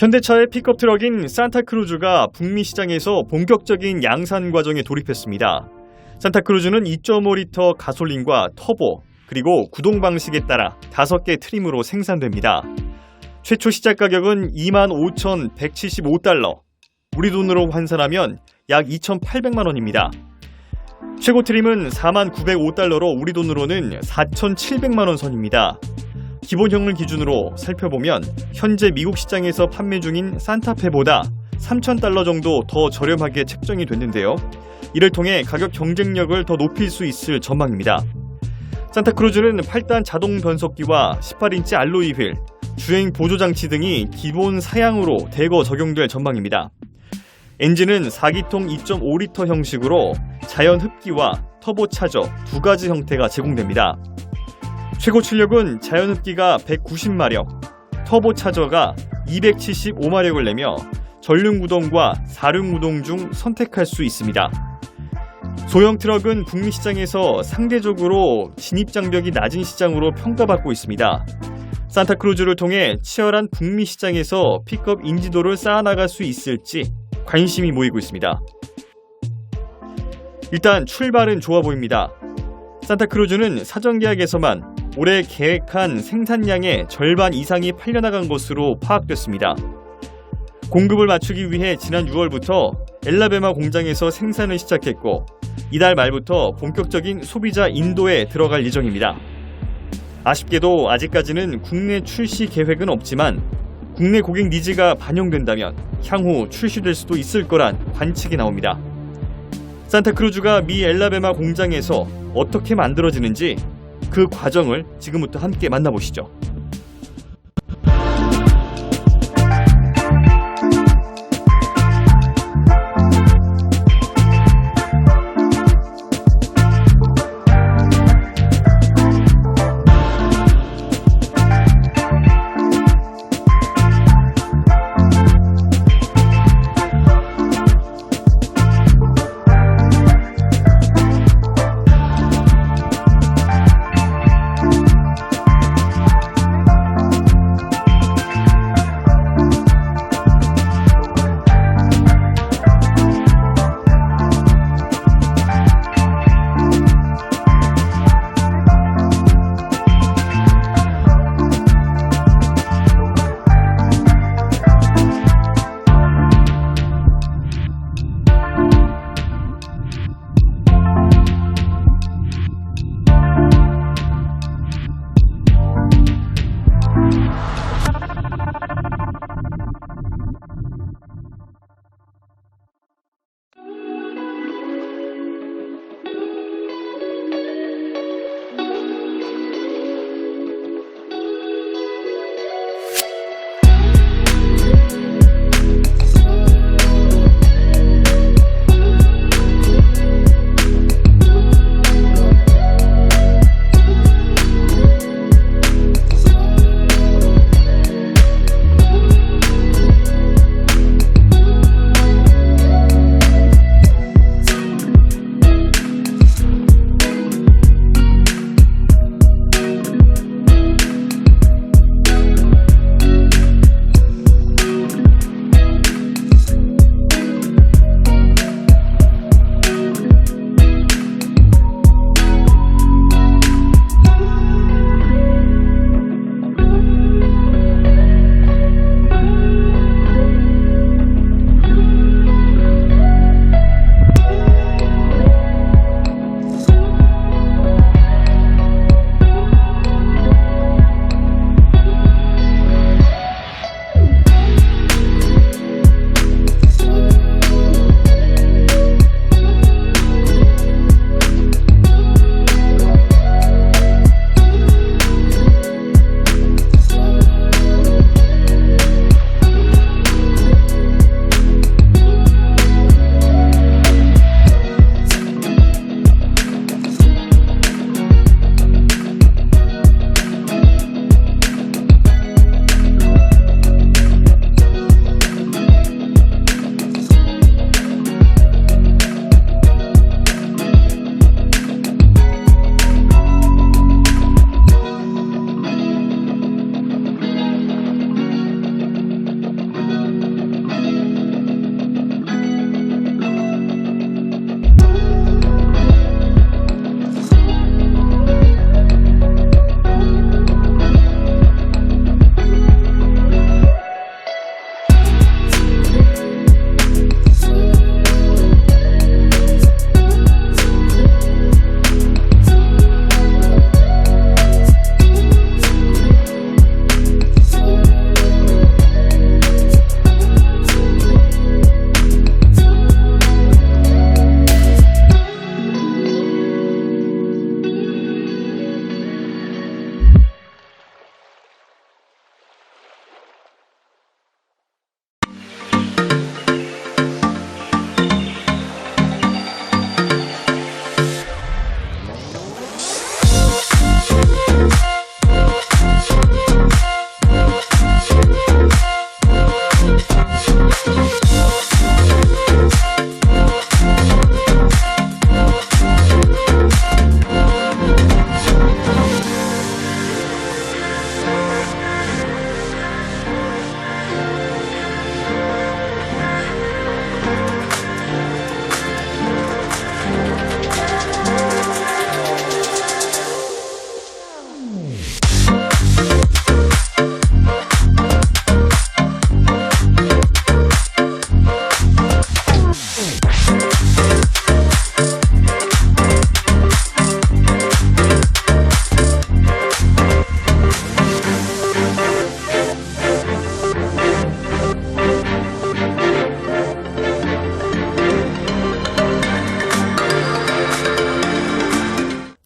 현대차의 픽업 트럭인 산타크루즈가 북미 시장에서 본격적인 양산 과정에 돌입했습니다. 산타크루즈는 2.5리터 가솔린과 터보, 그리고 구동 방식에 따라 5개 트림으로 생산됩니다. 최초 시작 가격은 25,175달러, 우리 돈으로 환산하면 약 2,800만 원입니다. 최고 트림은 4905달러로 우리 돈으로는 4,700만 원 선입니다. 기본형을 기준으로 살펴보면 현재 미국 시장에서 판매 중인 산타페보다 3,000달러 정도 더 저렴하게 책정이 됐는데요. 이를 통해 가격 경쟁력을 더 높일 수 있을 전망입니다. 산타크루즈는 8단 자동 변속기와 18인치 알로이 휠, 주행 보조 장치 등이 기본 사양으로 대거 적용될 전망입니다. 엔진은 4기통 2.5리터 형식으로 자연 흡기와 터보 차저 두 가지 형태가 제공됩니다. 최고 출력은 자연 흡기가 190마력, 터보 차저가 275마력을 내며 전륜 구동과 사륜 구동 중 선택할 수 있습니다. 소형 트럭은 북미 시장에서 상대적으로 진입 장벽이 낮은 시장으로 평가받고 있습니다. 산타크루즈를 통해 치열한 북미 시장에서 픽업 인지도를 쌓아나갈 수 있을지 관심이 모이고 있습니다. 일단 출발은 좋아 보입니다. 산타크루즈는 사전 계약에서만 올해 계획한 생산량의 절반 이상이 팔려나간 것으로 파악됐습니다. 공급을 맞추기 위해 지난 6월부터 엘라베마 공장에서 생산을 시작했고 이달 말부터 본격적인 소비자 인도에 들어갈 예정입니다. 아쉽게도 아직까지는 국내 출시 계획은 없지만 국내 고객 니즈가 반영된다면 향후 출시될 수도 있을 거란 관측이 나옵니다. 산타크루즈가 미 엘라베마 공장에서 어떻게 만들어지는지 그 과정을 지금부터 함께 만나보시죠.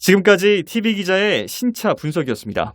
지금까지 TV 기자의 신차 분석이었습니다.